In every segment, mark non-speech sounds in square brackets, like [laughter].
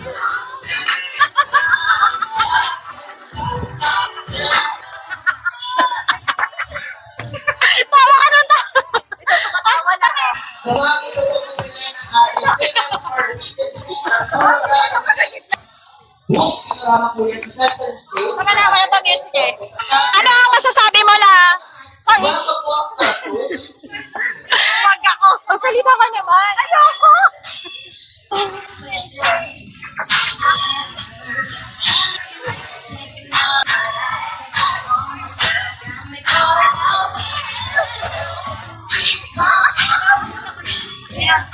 Tawa ka ng tawa. Tawa Day. Wala na, wala pa music eh. Ano ang masasabi mo la? Sorry. Wag ako. Magsalita ka naman. Ayoko. Paano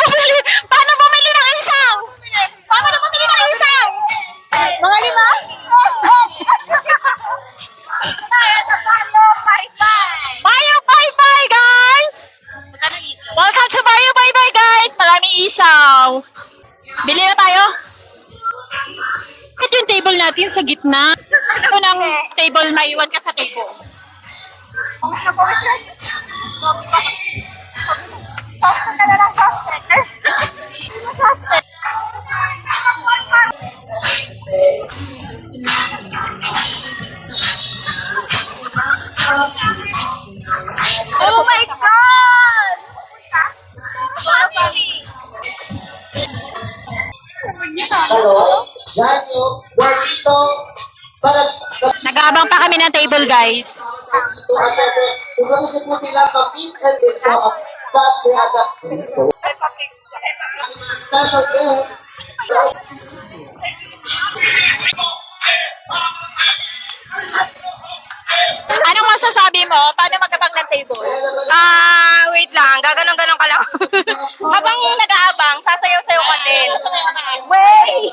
bumili? Paano bumili ng isaw? Paano bumili ng isaw? Mga lima? Bayo Bye Bye guys! Welcome to Bayo Bye Bye guys! Maraming isaw. Bili na tayo. Ito yung table natin sa gitna. Ito ng table, maiwan ka sa table. Suspect ka na lang, suspect. Sino suspect? Oh my God! Hello, Janyo, Juanito, Nag-aabang pa kami ng table guys. Dito at kung ano po nila pa-fit and dito ang fat product dito. Special guest, Anong masasabi mo? Paano mag-abang ng table? Ah, wait lang. Gaganon-ganon ka lang. [laughs] Habang nag-aabang, sasayaw-sayaw ka din. Wait!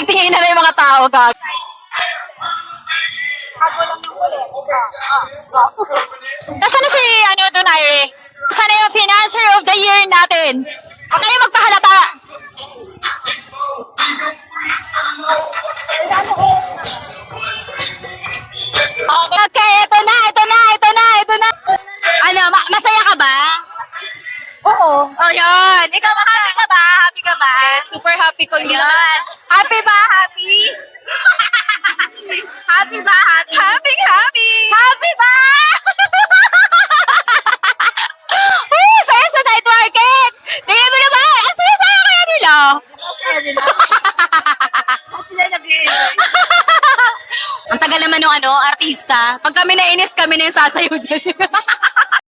Nagtingin na rin yung mga tao, gag. Nasaan na si, ano, Donaire? Sana yung financer of the year natin? Huwag kayo magpahalata. Okay, ito na, ito na, ito na, ito na. Ano, ma- masaya ka ba? Oo. Oh, yun. Ikaw happy ka ba? Super happy ko yun. Happy ba? Happy? [laughs] happy ba? Happy? Happy, happy. Happy ba? [laughs] Woo! Saya sa night market! Tingnan mo naman! Ang saya-saya kaya nila! [laughs] Ang tagal naman ng ano, artista. Pag kami nainis, kami na yung sasayaw dyan.